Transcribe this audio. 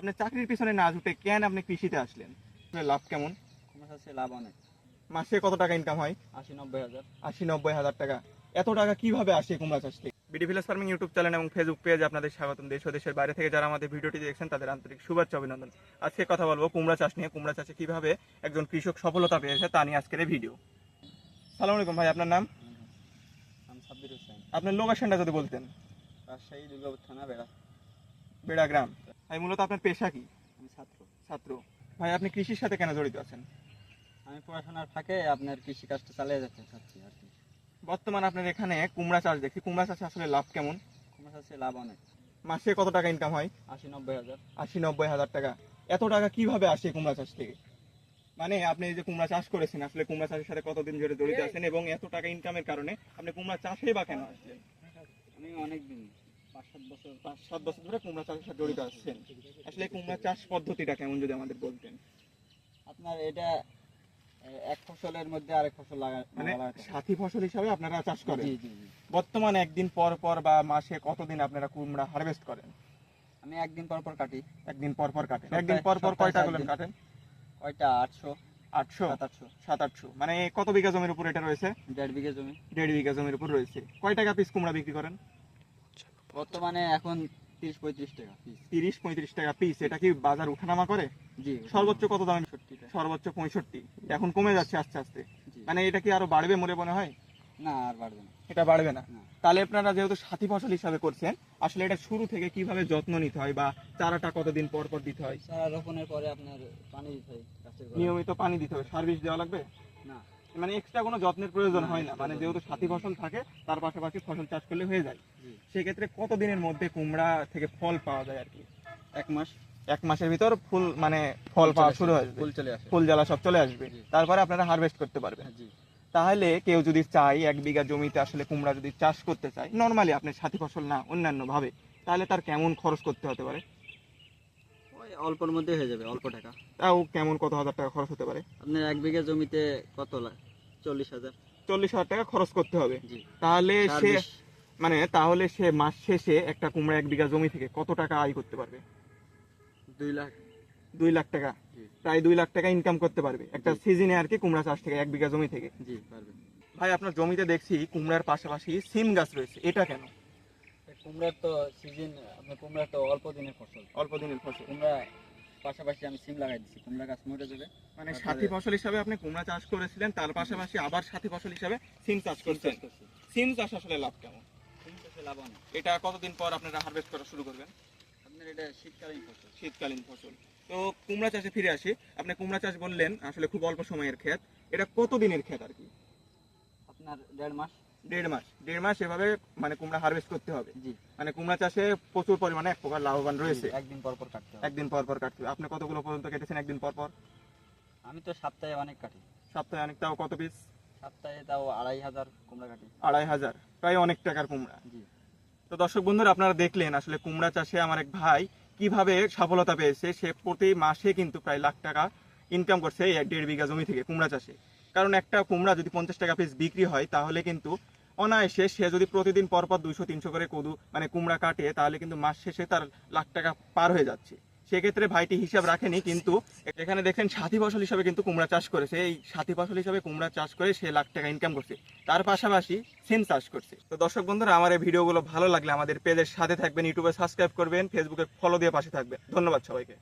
আপনি চাকরির পিছনে না ছুটে কেন আপনি কৃষিতে আসলেন? আপনার লাভ কেমন? আমার কাছে লাভ অনেক। মাসে কত টাকা ইনকাম হয়? আশি নব্বই হাজার। আশি নব্বই হাজার টাকা। এত টাকা কীভাবে আসে কুমড়া চাষ থেকে? BD village farming YouTube channel এবং ফেসবুক পেজ আপনাদের স্বাগতম। দেশ ও দেশের বাইরে থেকে যারা আমাদের ভিডিওটি দেখছেন তাদের আন্তরিক শুভেচ্ছা অভিনন্দন। আজকে কথা বলব কুমড়া চাষ নিয়ে। কুমড়া চাষে কীভাবে একজন কৃষক সফলতা পেয়েছে তা নিয়ে আজকের এই ভিডিও। সালাম আলাইকুম ভাই আপনার নাম? আমি সাব্বির হোসেন। আপনার লোকেশনটা যদি বলতেন। রাজশাহী দুর্গাপুর থানা বেড়া। বেড়া গ্রাম। ভাই মূলত আপনার পেশা কি? আমি ছাত্র। ছাত্র। ভাই আপনি কৃষির সাথে কেন জড়িত আছেন? আমি পড়াশোনার ফাঁকে আপনার কৃষি কাজটা চালিয়ে যেতে চাচ্ছি আর কি। বর্তমান আপনার এখানে কুমড়া চাষ দেখি কুমড়া চাষে আসলে লাভ কেমন? কুমড়া চাষে লাভ অনেক। মাসে কত টাকা ইনকাম হয়? আশি নব্বই হাজার। আশি নব্বই হাজার টাকা। এত টাকা কীভাবে আসে কুমড়া চাষ থেকে? মানে আপনি যে কুমড়া চাষ করেছেন আসলে কুমড়া চাষের সাথে কতদিন ধরে জড়িত আছেন এবং এত টাকা ইনকামের কারণে আপনি কুমড়া চাষে বা কেন আসলেন? আমি অনেক দিন পাঁচ সাত বছর পাঁচ সাত বছর ধরে কুমড়া চাষের সাথে জড়িত আসছেন আসলে কুমড়া চাষ পদ্ধতিটা কেমন যদি আমাদের বলতেন? আপনার এটা এক ফসলের মধ্যে আরেক ফসল লাগা মানে সাথী ফসল হিসাবে আপনারা চাষ করেন? জি জি জি। বর্তমানে একদিন পর পর বা মাসে কতদিন আপনারা কুমড়া হারভেস্ট করেন? আমি একদিন পর পর কাটি। একদিন পর পর কাটেন। একদিন পর পর কয়টা কাটেন? কয়টা? আটশো। আটশো? সাত আটশো। মানে কত বিঘা জমির উপর এটা রয়েছে? দেড় বিঘা জমি। দেড় বিঘা জমির উপর রয়েছে। কয় টাকা পিস কুমড়া বিক্রি করেন? বর্তমানে এখন তিরিশ পঁয়ত্রিশ টাকা পিস তিরিশ পঁয়ত্রিশ টাকা পিস এটা কি বাজার উঠানামা করে? জি সর্বোচ্চ কত দামে? সর্বোচ্চ পঁয়ষট্টি। এখন কমে যাচ্ছে আস্তে আস্তে। মানে এটা কি আরও বাড়বে মনে মনে হয়? না আর বাড়বে না। এটা বাড়বে না। তাহলে আপনারা যেহেতু সাথী ফসল হিসাবে করছেন আসলে এটা শুরু থেকে কীভাবে যত্ন নিতে হয় বা চারাটা কতদিন পর পর দিতে হয়? চারা রোপণের পরে আপনার পানি দিতে হয় নিয়মিত পানি দিতে হবে। সার্ভিস দেওয়া লাগবে? না। মানে এক্সট্রা কোনো যত্নের প্রয়োজন হয় না। মানে যেহেতু সাথী ফসল থাকে তার পাশাপাশি ফসল চাষ করলে হয়ে যায়। সেক্ষেত্রে কতদিনের মধ্যে কুমড়া থেকে ফল পাওয়া যায় আর কি? এক মাস। এক মাসের ভিতর ফুল মানে ফল পাওয়া শুরু হয়ে ফুল চলে আসে। ফুল জ্বালা সব চলে আসবে। তারপরে আপনারা হারভেস্ট করতে পারবেন। তাহলে কেউ যদি চায় এক বিঘা জমিতে আসলে কুমড়া যদি চাষ করতে চায় নর্মালি আপনার সাথী ফসল না অন্যান্য ভাবে তাহলে তার কেমন খরচ করতে হতে পারে? অল্পর মধ্যে হয়ে যাবে অল্প টাকা। তাও কেমন কত হাজার টাকা খরচ হতে পারে? আপনার এক বিঘা জমিতে কত লাখ চল্লিশ হাজার। চল্লিশ হাজার টাকা খরচ করতে হবে। তাহলে সে মানে তাহলে সে মাস শেষে একটা কুমড়া এক বিঘা জমি থেকে কত টাকা আয় করতে পারবে? দুই লাখ। দুই লাখ টাকা। প্রায় দুই লাখ টাকা ইনকাম করতে পারবে। একটা সিজনে আর কি কুমড়া চাষ থেকে এক বিঘা জমি থেকে। জি পারবে। ভাই আপনার জমিতে দেখছি কুমড়ার পাশাপাশি সিম গাছ রয়েছে। এটা কেন? কুমড়ার তো সিজন আপনার কুমড়ার তো অল্প দিনের ফসল। অল্প দিনের ফসল। কুমড়া পাশাপাশি আমি সিম লাগাই দিচ্ছি কুমড়া গাছ মরে যাবে। মানে সাথী ফসল হিসাবে আপনি কুমড়া চাষ করেছিলেন তার পাশাপাশি আবার সাথী ফসল হিসাবে সিম চাষ করছেন। সিম চাষ আসলে লাভ কেমন? সিম চাষে লাভ অনেক। এটা কতদিন পর আপনারা হারভেস্ট করা শুরু করবেন? আপনার এটা শীতকালীন ফসল। শীতকালীন ফসল। তো কুমড়া চাষে ফিরে আসি। আপনি কুমড়া চাষ বললেন আসলে খুব অল্প সময়ের ক্ষেত। এটা কত দিনের ক্ষেত আর কি? আপনার দেড় মাস। দেড় মাস দেড় মাস এভাবে মানে কুমড়া হারভেস্ট করতে হবে। মানে কুমড়া চাষে প্রচুর পরিমাণে এক প্রকার লাভবান রয়েছে। একদিন পর পর কাটতে একদিন পর পর কাটতে আপনি কতগুলো পর্যন্ত কেটেছেন একদিন পর পর? আমি তো সপ্তাহে অনেক কাটি। সপ্তাহে অনেক তাও কত পিস সপ্তাহে তাও আড়াই হাজার কুমড়া কাটি। আড়াই হাজার প্রায় অনেক টাকার কুমড়া। জি। তো দর্শক বন্ধুরা আপনারা দেখলেন আসলে কুমড়া চাষে আমার এক ভাই কীভাবে সফলতা পেয়েছে সে প্রতি মাসে কিন্তু প্রায় লাখ টাকা ইনকাম করছে এই এক দেড় বিঘা জমি থেকে কুমড়া চাষে। কারণ একটা কুমড়া যদি পঞ্চাশ টাকা পিস বিক্রি হয় তাহলে কিন্তু অনায়াসে সে যদি প্রতিদিন পরপর দুইশো, তিনশো করে কদু মানে কুমড়া কাটে, তাহলে কিন্তু মাস শেষে তার লাখ টাকা পার হয়ে যাচ্ছে। সেক্ষেত্রে ভাইটি হিসাব রাখেনি, কিন্তু এখানে দেখেন সাথী ফসল হিসাবে কিন্তু কুমড়া চাষ করেছে। এই সাথী ফসল হিসাবে কুমড়া চাষ করে সে লাখ টাকা ইনকাম করছে। তার পাশাপাশি সিম চাষ করছে। তো দর্শক বন্ধুরা, আমার এই ভিডিওগুলো ভালো লাগলে আমাদের পেজের সাথে থাকবেন, ইউটিউবে সাবস্ক্রাইব করবেন ফেসবুকে ফলো দিয়ে পাশে থাকবেন। ধন্যবাদ সবাইকে।